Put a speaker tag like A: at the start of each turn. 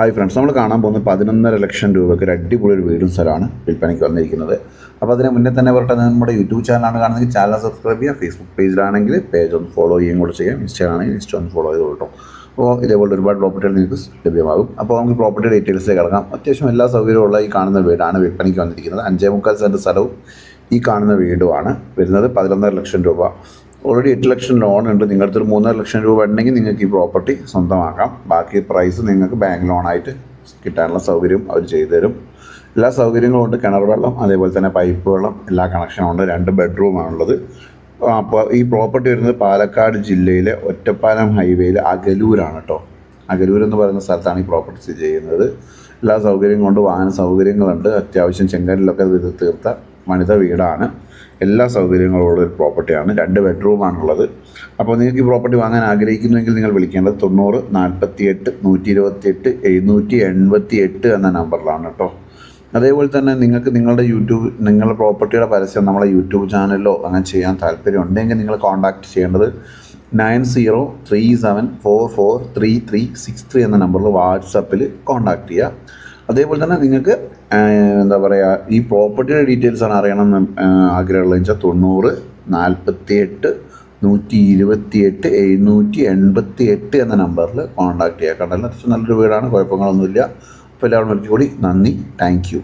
A: Hi friends നമ്മൾ കാണാൻ പോകുന്നത് പതിനൊന്നര ലക്ഷം രൂപയ്ക്ക് ഒരു അടിപൊളി ഒരു വീടും സ്ഥലമാണ് വിൽപ്പനയ്ക്ക് വന്നിരിക്കുന്നത്. അപ്പോൾ അതിന് മുന്നേ തന്നെ പറട്ടെ നമ്മുടെ യൂട്യൂബ് ചാനലാണ് കാണുന്നത് ചാനൽ സബ്സ്ക്രൈബ് ചെയ്യുക ഫേസ്ബുക്ക് പേജിലാണെങ്കിൽ പേജ് ഒന്ന് ഫോളോ ചെയ്യുകയും കൂടെ ചെയ്യാം. ഇൻസ്റ്റയിലാണെങ്കിൽ ഇൻസ്റ്റ ഒന്ന് ഫോളോ ചെയ്ത് കേട്ടോ അപ്പോൾ ഇതേപോലെ ഒരുപാട് പ്രോപ്പർട്ടികൾ നിങ്ങൾക്ക് ലഭ്യമാകും. അപ്പോൾ നമുക്ക് പ്രോപ്പർട്ടി ഡീറ്റെയിൽസിലേക്ക് കിടക്കാം. അത്യാവശ്യം എല്ലാ സൗകര്യമുള്ള ഈ കാണുന്ന വീടാണ് വിൽപ്പനയ്ക്ക് വന്നിരിക്കുന്നത്. അഞ്ചേ മുക്കാൽ സെന്റ് സ്ഥലവും ഈ കാണുന്ന വീടുമാണ് വരുന്നത്. പതിനൊന്നര ലക്ഷം രൂപ. ഓൾറെഡി എട്ട് ലക്ഷം ലോൺ ഉണ്ട്. നിങ്ങളുടെ അടുത്ത് മൂന്നര ലക്ഷം രൂപ ഉണ്ടെങ്കിൽ നിങ്ങൾക്ക് ഈ പ്രോപ്പർട്ടി സ്വന്തമാക്കാം. ബാക്കി പ്രൈസ് നിങ്ങൾക്ക് ബാങ്ക് ലോണായിട്ട് കിട്ടാനുള്ള സൗകര്യം അവർ ചെയ്തു തരും. എല്ലാ സൗകര്യങ്ങളും ഉണ്ട്. കിണർ വെള്ളം അതേപോലെ തന്നെ പൈപ്പ് വെള്ളം എല്ലാ കണക്ഷനും ഉണ്ട്. രണ്ട് ബെഡ്റൂമാണുള്ളത് അപ്പോൾ ഈ പ്രോപ്പർട്ടി വരുന്നത് പാലക്കാട് ജില്ലയിലെ ഒറ്റപ്പാലം ഹൈവേയിൽ അകലൂരാണ് കേട്ടോ അകലൂർ എന്ന് പറയുന്ന സ്ഥലത്താണ് ഈ പ്രോപ്പർട്ടി സ്ഥിതി ചെയ്യുന്നത്. എല്ലാ സൗകര്യങ്ങളും കൊണ്ട് വാഹന സൗകര്യങ്ങളുണ്ട്. അത്യാവശ്യം ചെങ്കലിലൊക്കെ ഇത് തീർത്ത വനിത വീടാണ്. എല്ലാ സൗകര്യങ്ങളും ഉള്ള ഒരു പ്രോപ്പർട്ടിയാണ്. രണ്ട് ബെഡ്റൂമാണുള്ളത്. അപ്പോൾ നിങ്ങൾക്ക് ഈ പ്രോപ്പർട്ടി വാങ്ങാൻ ആഗ്രഹിക്കുന്നുവെങ്കിൽ നിങ്ങൾ വിളിക്കേണ്ടത് തൊണ്ണൂറ് നാൽപ്പത്തി എട്ട് നൂറ്റി ഇരുപത്തി എട്ട് എഴുന്നൂറ്റി എൺപത്തി എട്ട് എന്ന നമ്പറിലാണ് കേട്ടോ. അതേപോലെ തന്നെ നിങ്ങൾക്ക് നിങ്ങളുടെ യൂട്യൂബ് നിങ്ങളുടെ പ്രോപ്പർട്ടിയുടെ പരസ്യം നമ്മളെ യൂട്യൂബ് ചാനലിലോ അങ്ങനെ ചെയ്യാൻ താല്പര്യം ഉണ്ടെങ്കിൽ നിങ്ങൾ കോൺടാക്ട് ചെയ്യേണ്ടത് nine zero three seven four four three three six three എന്ന നമ്പറിൽ വാട്സപ്പിൽ കോൺടാക്ട് ചെയ്യുക. അതേപോലെ തന്നെ നിങ്ങൾക്ക് എന്താ പറയുക ഈ പ്രോപ്പർട്ടിയുടെ ഡീറ്റെയിൽസ് ആണ് അറിയണം എന്ന് ആഗ്രഹമുള്ളത്. വെച്ചാൽ തൊണ്ണൂറ് നാൽപ്പത്തി എട്ട് നൂറ്റി ഇരുപത്തി എട്ട് എഴുന്നൂറ്റി എൺപത്തി എട്ട് എന്ന നമ്പറിൽ കോൺടാക്ട് ചെയ്യാം. കണ്ടല്ലോ അത്യാവശ്യം നല്ലൊരു വീടാണ് കുഴപ്പങ്ങളൊന്നുമില്ല. അപ്പോൾ എല്ലാവരും ഒരിക്കൽ കൂടി നന്ദി. താങ്ക്